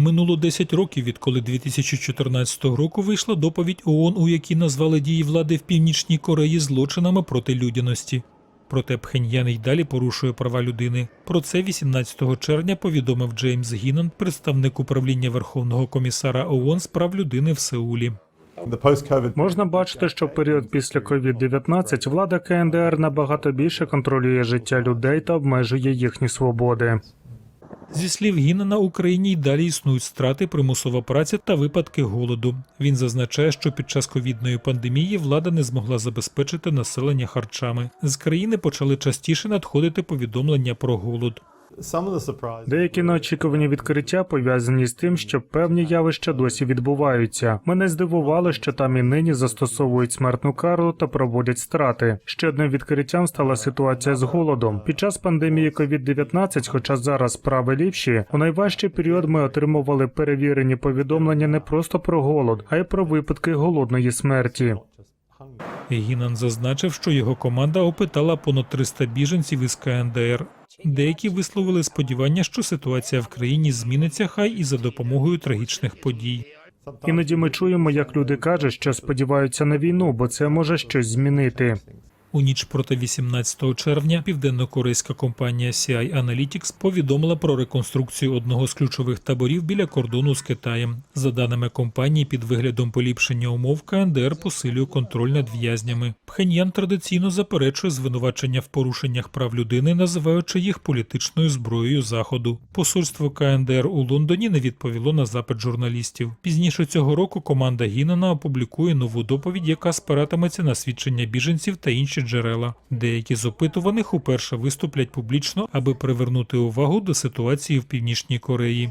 Минуло 10 років, відколи 2014 року вийшла доповідь ООН, у якій назвали дії влади в Північній Кореї злочинами проти людяності. Проте Пхеньян й далі порушує права людини. Про це 18 червня повідомив Джеймс Гінан, представник управління Верховного комісара ООН з прав людини в Сеулі. Можна бачити, що в період після COVID-19 влада КНДР набагато більше контролює життя людей та обмежує їхні свободи. Зі слів Гіна на Україні й далі існують страти, примусова праця та випадки голоду. Він зазначає, що під час ковідної пандемії влада не змогла забезпечити населення харчами. З країни почали частіше надходити повідомлення про голод. Деякі неочікувані відкриття пов'язані з тим, що певні явища досі відбуваються. Мене здивувало, що там і нині застосовують смертну кару та проводять страти. Ще одним відкриттям стала ситуація з голодом. Під час пандемії COVID-19, хоча зараз справи ліпші, у найважчий період ми отримували перевірені повідомлення не просто про голод, а й про випадки голодної смерті. Гінан зазначив, що його команда опитала понад 300 біженців із КНДР. Деякі висловили сподівання, що ситуація в країні зміниться хай і за допомогою трагічних подій. Іноді ми чуємо, як люди кажуть, що сподіваються на війну, бо це може щось змінити. У ніч проти 18 червня південно-корейська компанія CI Analytics повідомила про реконструкцію одного з ключових таборів біля кордону з Китаєм. За даними компанії, під виглядом поліпшення умов КНДР посилює контроль над в'язнями. Пхеньян традиційно заперечує звинувачення в порушеннях прав людини, називаючи їх політичною зброєю заходу. Посольство КНДР у Лондоні не відповіло на запит журналістів. Пізніше цього року команда Гінана опублікує нову доповідь, яка спиратиметься на свідчення біженців та інші джерела. Деякі з опитуваних уперше виступлять публічно, аби привернути увагу до ситуації в північній Кореї.